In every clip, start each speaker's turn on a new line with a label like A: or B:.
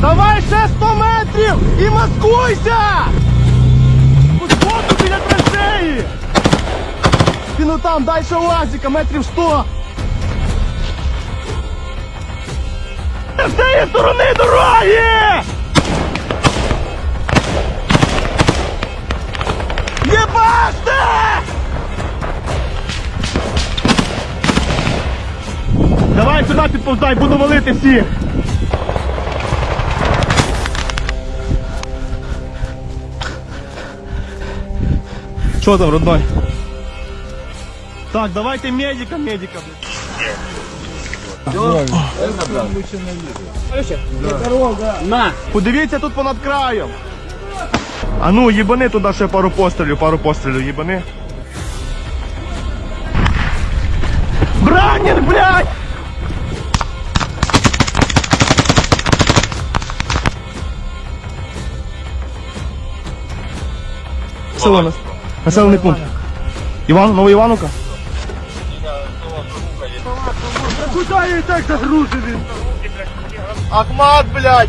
A: Давай ще 100 метрів і маскуйся! Походу біля траншеї! Ти ну там, далі УАЗика, метрів 100! З цієї сторони дороги! Єбаште! Давай сюди підповзай, буду валити всіх! Що там, родной? Так, давайте медика, медика.
B: На!
A: Подивіться тут понад краєм. А ну, їбани туди ще пару пострілів, пару пострілів, їбани. Бранін, блядь! Село у нас. Населений пункт. Іван, Новоівановка? Куда я і так загружений? Ахмат, блядь!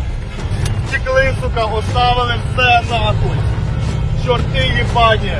A: Текли, сука, оставили все нахуй! Чорти їбані!